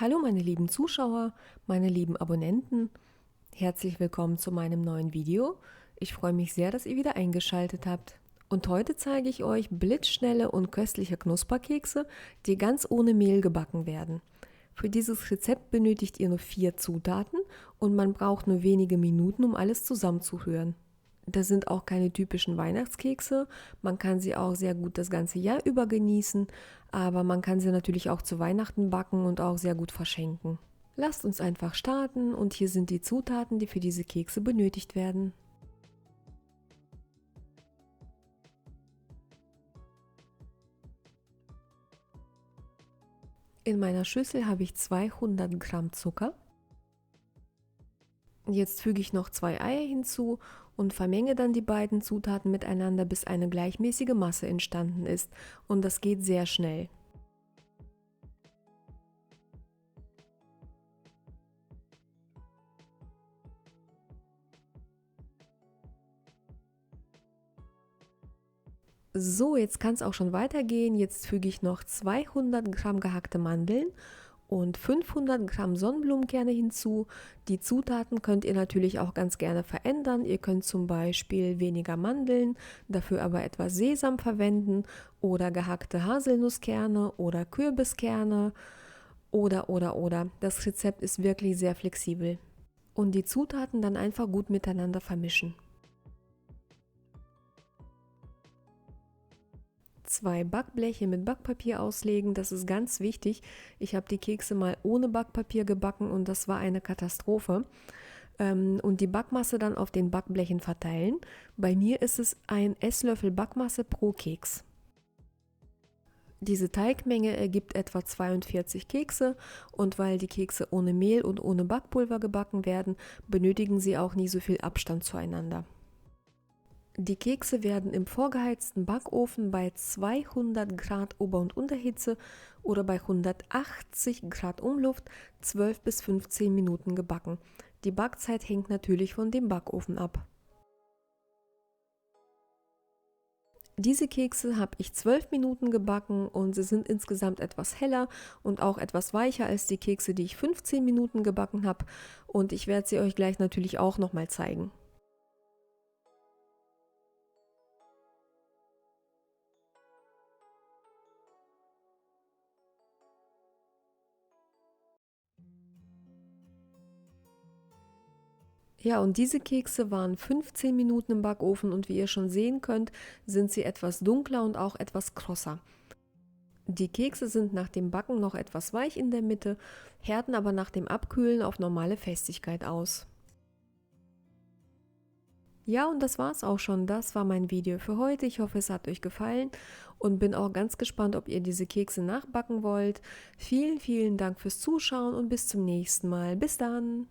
Hallo meine lieben Zuschauer, meine lieben Abonnenten. Herzlich willkommen zu meinem neuen Video. Ich freue mich sehr, dass ihr wieder eingeschaltet habt. Und heute zeige ich euch blitzschnelle und köstliche Knusperkekse, die ganz ohne Mehl gebacken werden. Für dieses Rezept benötigt ihr nur vier Zutaten und man braucht nur wenige Minuten, um alles zusammenzurühren. Das sind auch keine typischen Weihnachtskekse. Man kann sie auch sehr gut das ganze Jahr über genießen, aber man kann sie natürlich auch zu Weihnachten backen und auch sehr gut verschenken. Lasst uns einfach starten und hier sind die Zutaten, die für diese Kekse benötigt werden. In meiner Schüssel habe ich 200 Gramm Zucker. Jetzt füge ich noch zwei Eier hinzu und vermenge dann die beiden Zutaten miteinander, bis eine gleichmäßige Masse entstanden ist. Und das geht sehr schnell. So, jetzt kann es auch schon weitergehen. Jetzt füge ich noch 200 Gramm gehackte Mandeln und 500 Gramm Sonnenblumenkerne hinzu. Die Zutaten könnt ihr natürlich auch ganz gerne verändern. Ihr könnt zum Beispiel weniger Mandeln, dafür aber etwas Sesam verwenden oder gehackte Haselnusskerne oder Kürbiskerne oder oder oder. Das Rezept ist wirklich sehr flexibel. Und die Zutaten dann einfach gut miteinander vermischen. Zwei Backbleche mit Backpapier auslegen. Das ist ganz wichtig. Ich habe die Kekse mal ohne Backpapier gebacken und das war eine Katastrophe. Ähm, und die Backmasse dann auf den Backblechen verteilen. Bei mir ist es ein Esslöffel Backmasse pro Keks. Diese Teigmenge ergibt etwa 42 Kekse und weil die Kekse ohne Mehl und ohne Backpulver gebacken werden, benötigen sie auch nie so viel Abstand zueinander. Die Kekse werden im vorgeheizten Backofen bei 200 Grad Ober- und Unterhitze oder bei 180 Grad Umluft 12 bis 15 Minuten gebacken. Die Backzeit hängt natürlich von dem Backofen ab. Diese Kekse habe ich 12 Minuten gebacken und sie sind insgesamt etwas heller und auch etwas weicher als die Kekse, die ich 15 Minuten gebacken habe. Und ich werde sie euch gleich natürlich auch nochmal zeigen. Ja, und diese Kekse waren 15 Minuten im Backofen und wie ihr schon sehen könnt, sind sie etwas dunkler und auch etwas krosser. Die Kekse sind nach dem Backen noch etwas weich in der Mitte, härten aber nach dem Abkühlen auf normale Festigkeit aus. Ja, und das war's auch schon. Das war mein Video für heute. Ich hoffe, es hat euch gefallen und bin auch ganz gespannt, ob ihr diese Kekse nachbacken wollt. Vielen, vielen Dank fürs Zuschauen und bis zum nächsten Mal. Bis dann!